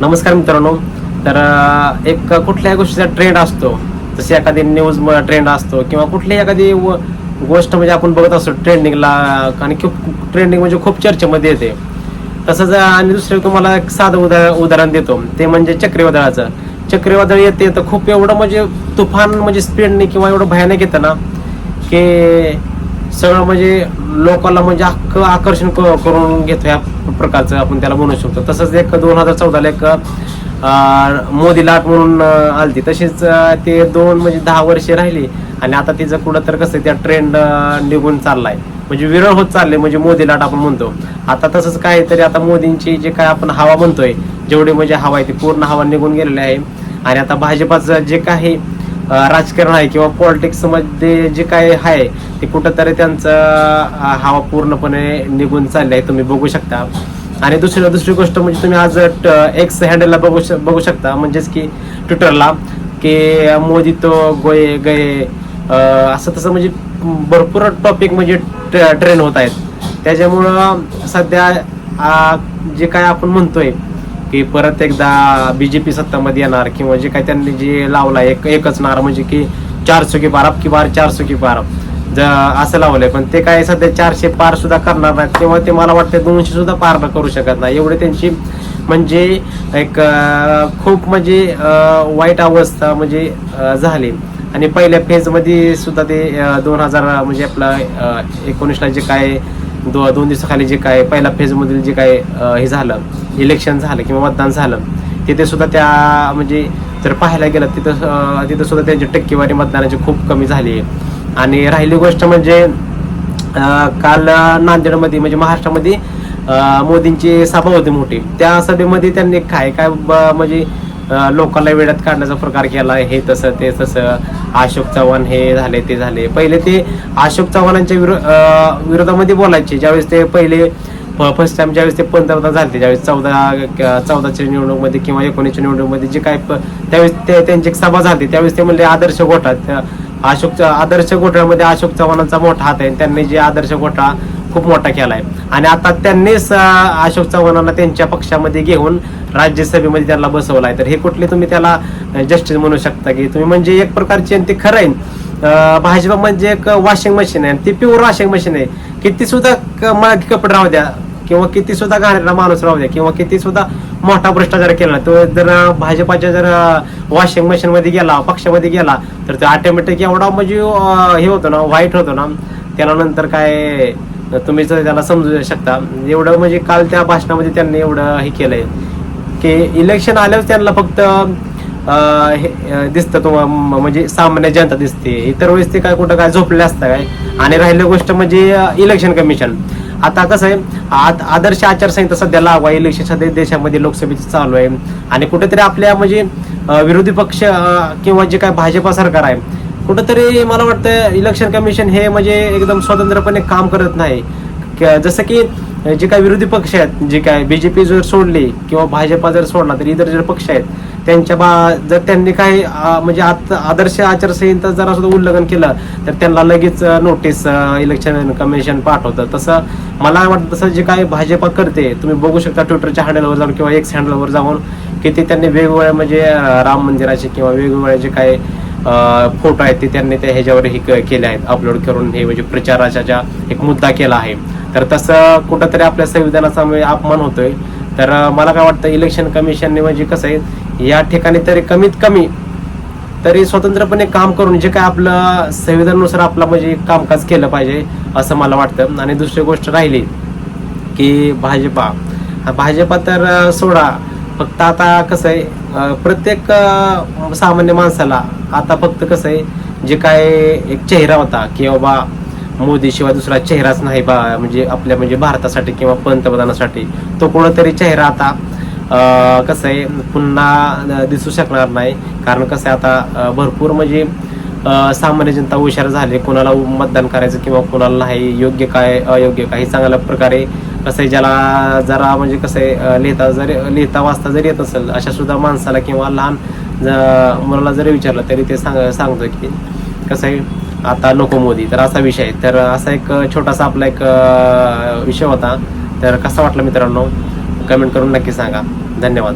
नमस्कार मित्रांनो. तर एक कुठल्याही गोष्टीचा ट्रेंड असतो जशी एखादी न्यूज ट्रेंड असतो किंवा कुठलीही एखादी व- गोष्ट म्हणजे आपण बघत असतो ट्रेंडिंगला आणि खूप ट्रेंडिंग म्हणजे खूप चर्चेमध्ये येते. तसंच आणि दुसरं तुम्हाला एक साधं उदा उदाहरण देतो. ते म्हणजे चक्रीवादळाचं. चक्रीवादळ येते तर खूप एवढं म्हणजे तुफान म्हणजे स्पीडने किंवा एवढं भयानक येतं ना की सगळं म्हणजे लोकांना म्हणजे अख्खं आकर्षण क- करून घेतो या प्रकारचं आपण त्याला म्हणू शकतो. तसंच एक दोन हजार चौदाला एक मोदी लाट म्हणून आलती. तशीच ते दोन म्हणजे दहा वर्षे राहिली आणि आता तिचं कुठं तर कसं त्या ट्रेंड निघून चाललाय. म्हणजे विरळ होत चालले म्हणजे मोदी लाट आपण म्हणतो. आता तसंच काय तरी आता मोदींची जे काय आपण हवा म्हणतोय जेवढी म्हणजे हवा आहे ती पूर्ण हवा निघून गेलेली आहे. आणि आता भाजपाचं जे काही राजकारण आहे किंवा पॉलिटिक्समध्ये जे काय आहे ते कुठंतरी त्यांचं हवा पूर्णपणे निघून चालली आहे तुम्ही बघू शकता. आणि दुसरी दुसरी गोष्ट म्हणजे तुम्ही आज एक्स हँडलला बघू श- बघू शकता. म्हणजेच की ट्विटरला की मोदी तो गोये गये असं तसं म्हणजे भरपूर टॉपिक म्हणजे ट्रेन होत आहेत. त्याच्यामुळं सध्या जे काय आपण म्हणतोय की परत एकदा बी जे पी सत्तामध्ये येणार किंवा जे काय त्यांनी जे लावला एक एकच नार म्हणजे की चारशे की बारा की बार चारशे की बारा ज असं लावलंय. पण ते काय सध्या चारशे पार सुद्धा करणार नाहीत किंवा ते मला वाटतं दोनशे सुद्धा पार न करू शकत नाही. एवढे त्यांची म्हणजे एक खूप म्हणजे वाईट अवस्था म्हणजे झाली. आणि पहिल्या फेजमध्ये सुद्धा ते दोन हजार म्हणजे आपलं एकोणीसला जे काय दो दोन दिवसाखाली जे काय पहिल्या फेजमधील जे काय हे झालं इलेक्शन झालं किंवा मतदान झालं तिथे सुद्धा त्या म्हणजे जर पाहायला गेलं तिथं तिथं सुद्धा त्यांची टक्केवारी मतदानाची खूप कमी झाली आहे. आणि राहिली गोष्ट म्हणजे काल नांदेडमध्ये म्हणजे महाराष्ट्रामध्ये मोदींची सभा होती मोठी. त्या सभेमध्ये त्यांनी काय काय ब- म्हणजे लोकांना वेळात काढण्याचा प्रकार केला हे तसं ते तसं. अशोक चव्हाण हे झाले ते झाले. पहिले ते अशोक चव्हाणांच्या विरो विरोधामध्ये बोलायचे. ज्यावेळेस ते पहिले फर्स्ट टाइम ज्यावेळेस ते पंतप्रधान झाले ज्यावेळेस चौदा चौदाच्या निवडणूकमध्ये किंवा एकोणीसच्या निवडणूकमध्ये जे काय प- त्यावेळेस ते त्यांची एक सभा झाली. त्यावेळेस ते म्हणले आदर्श घोटाळा. अशोक आदर्श घोटाळ्यामध्ये अशोक चव्हाणांचा मोठा हात आहे. त्यांनी जे आदर्श घोटाळा खूप मोठा केलाय. आणि आता त्यांनीच अशोक चव्हाणांना त्यांच्या पक्षामध्ये घेऊन राज्यसभेमध्ये त्यांना आहे तर हे कुठले तुम्ही त्याला जस्टिस म्हणू शकता की तुम्ही म्हणजे एक प्रकारचे आणि ते खरं आहे. भाजपा म्हणजे एक वॉशिंग मशीन आहे आणि ती प्युअर वॉशिंग मशीन आहे. किती सुद्धा क- कपडे राहू द्या किंवा किती सुद्धा घाणेरडा माणूस राहू द्या किंवा किती सुद्धा मोठा भ्रष्टाचार केला तो जर भाजपाच्या जर वॉशिंग मशीन मध्ये गेला पक्षामध्ये गेला तर ते ऑटोमॅटिक एवढा म्हणजे हे होतो ना वाईट होतो ना. त्याला नंतर काय तुम्ही जर त्याला समजू शकता एवढं म्हणजे काल त्या भाषणामध्ये त्यांनी एवढं हे केलंय. की इलेक्शन आल्यावर त्यांना फक्त हे दिसतं तो म्हणजे सामान्य जनता दिसते. इतर वेळेस ते काय कुठं काय झोपले असतं काय? आणि राहिली गोष्ट म्हणजे इलेक्शन कमिशन आता कसं आहे आद- आदर्श आचारसंहिता सध्या लागू आहे. इलेक्शन सध्या देशामध्ये लोकसभेची चालू आहे. आणि कुठेतरी आपल्या म्हणजे विरोधी पक्ष किंवा जे काय भाजपा सरकार आहे कुठंतरी मला वाटतं इलेक्शन कमिशन हे म्हणजे एकदम स्वतंत्रपणे काम करत नाही. जसं की जे काय विरोधी पक्ष आहेत जे काय बीजेपी जर सोडली किंवा भाजपा जर सोडला तर इतर जे पक्ष आहेत त्यांच्या बा जर त्यांनी काही म्हणजे आदर्श आचारसंहिता जरा सुद्धा उल्लंघन केलं तर त्यांना लगेच नोटीस इलेक्शन कमिशन पाठवतं. तसं मला वाटतं तसं जे काय भाजपा करते तुम्ही बघू शकता ट्विटरच्या हँडलवर जाऊन किंवा एक्स हँडलवर जाऊन की ते त्यांनी वेगवेगळ्या म्हणजे राम मंदिराचे किंवा वेगवेगळे जे काही फोटो आहेत ते त्यांनी त्या ह्याच्यावर हे क- केले आहेत अपलोड करून हे म्हणजे प्रचाराचा ज्या एक मुद्दा केला आहे. तर तसं कुठंतरी आपल्या संविधानाचा अपमान होतोय. तर मला काय वाटतं इलेक्शन कमिशनने म्हणजे कसं आहे या ठिकाणी तरी कमीत कमी तरी स्वतंत्रपणे काम करून जे काय आपलं संविधानानुसार आपलं म्हणजे कामकाज केलं पाहिजे असं मला वाटतं. आणि दुसरी गोष्ट राहिली की भाजपा. भाजपा तर सोडा. फक्त आता कसं आहे प्रत्येक सामान्य माणसाला आता फक्त कसं आहे जे काय एक चेहरा होता की बाबा मोदीशिवाय दुसरा चेहराच नाही बा म्हणजे आपल्या म्हणजे भारतासाठी किंवा पंतप्रधानासाठी. तो कोणतरी चेहरा आता कसं आहे पुन्हा दिसू शकणार नाही. कारण कसं आहे आता भरपूर म्हणजे सामान्य जनता हुशार झाली. कोणाला मतदान करायचं किंवा कोणाला नाही योग्य काय अयोग्य काय हे चांगल्या प्रकारे कसं आहे ज्याला जरा म्हणजे कसं आहे लिहिता जरी लिहिता वाचता जरी येत असेल अशा सुद्धा माणसाला किंवा लहान ज- मुलाला जरी विचारलं तरी ते सांग सांगतो की कसं आहे आता नको मोदी. तर असा विषय तर असा एक छोटासा आपला एक विषय होता. तर कसा वाटला मित्रांनो? कमेंट करून नक्की सांगा. धन्यवाद.